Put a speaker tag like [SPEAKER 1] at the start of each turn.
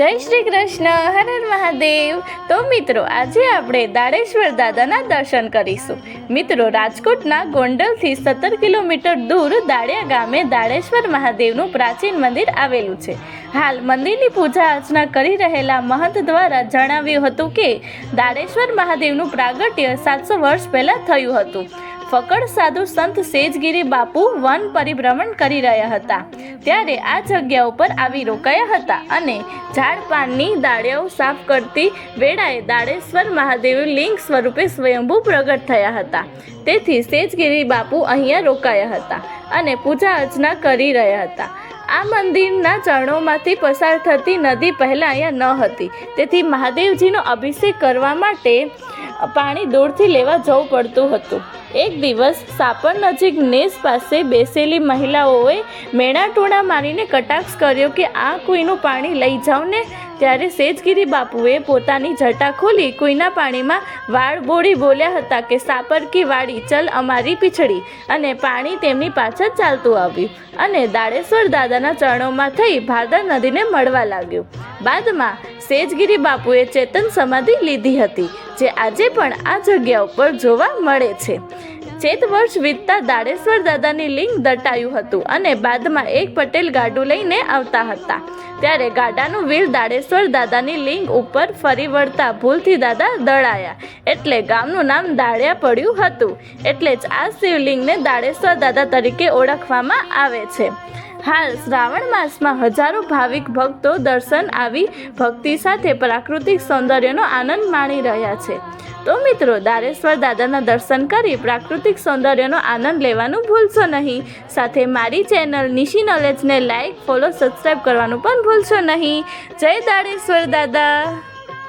[SPEAKER 1] જય શ્રી કૃષ્ણ, હર હર મહાદેવ. તો મિત્રો, આજે આપણે દાડેશ્વર દાદાના દર્શન કરીશું. મિત્રો, રાજકોટના ગોંડલથી સત્તર કિલોમીટર દૂર દાડિયા ગામે દાડેશ્વર મહાદેવનું પ્રાચીન મંદિર આવેલું છે. હાલ મંદિરની પૂજા અર્ચના કરી રહેલા મહંત દ્વારા જણાવ્યું હતું કે, દાડેશ્વર મહાદેવનું પ્રાગટ્ય સાતસો વર્ષ પહેલાં થયું હતું. ફકડ સાધુ સંત સેજગીરી બાપુ વન પરિભ્રમણ કરી રહ્યા હતા. ત્યારે આ જગ્યા ઉપર આવી રોકાયા હતા અને ઝાડ પાનની દાળિયાઓ સાફ કરતી વેળાએ દાડેશ્વર મહાદેવ લિંગ સ્વરૂપે સ્વયંભૂ પ્રગટ થયા હતા. તેથી સેજગીરી બાપુ અહીંયા રોકાયા હતા અને પૂજા અર્ચના કરી રહ્યા હતા. આ મંદિરના ચરણોમાંથી પસાર થતી નદી પહેલાં અહીંયા ન હતી. તેથી મહાદેવજીનો અભિષેક કરવા માટે પાણી દૂરથી લેવા જવું પડતું હતું. એક દિવસ સાપર નજીક નેસ પાસે બેસેલી મહિલાઓએ મેણાટોણા મારીને કટાક્ષ કર્યો કે આ કુઈનું પાણી લઈ જાઓ ને, ત્યારે સેજગીરી બાપુએ પોતાની જટા ખોલી કુઈના પાણીમાં વાળ બોળી બોલ્યા હતા કે, સાપર કી વાડી, ચલ અમારી પીછડી. અને પાણી તેમની પાછળ ચાલતું આવ્યું અને દાડેશ્વર દાદાના ચરણોમાં થઈ ભાદર નદીને મળવા લાગ્યું. બાદમાં સેજગીરી બાપુએ ચેતન સમાધિ લીધી હતી, જે આજે પણ આ જગ્યા ઉપર જોવા મળે છે. ચેત વર્ષ વીતતા દાડેશ્વર દાદાની લિંગ દટાયું હતું અને બાદમાં એક પટેલ ગાડું લઈને આવતા હતા. ત્યારે ગાડાનું વીર દાડેશ્વર દાદાની લિંગ ઉપર ફરી વળતા ભૂલથી દાદા દળાયા. એટલે ગામનું નામ દાળિયા પડ્યું હતું. એટલે જ આ શિવલિંગને દાડેશ્વર દાદા તરીકે ઓળખવામાં આવે છે. હાલ શ્રાવણ માસમાં હજારો ભાવિક ભક્તો દર્શન આવી ભક્તિ સાથે પ્રાકૃતિક સૌંદર્યનો આનંદ માણી રહ્યા છે. તો મિત્રો, દારેશ્વર દાદાના દર્શન કરી પ્રાકૃતિક સૌંદર્યનો આનંદ લેવાનું ભૂલશો નહીં. સાથે મારી ચેનલ નિશી નોલેજને લાઇક ફોલો સબસ્ક્રાઈબ કરવાનું પણ ભૂલશો નહીં. જય દાડેશ્વર દાદા!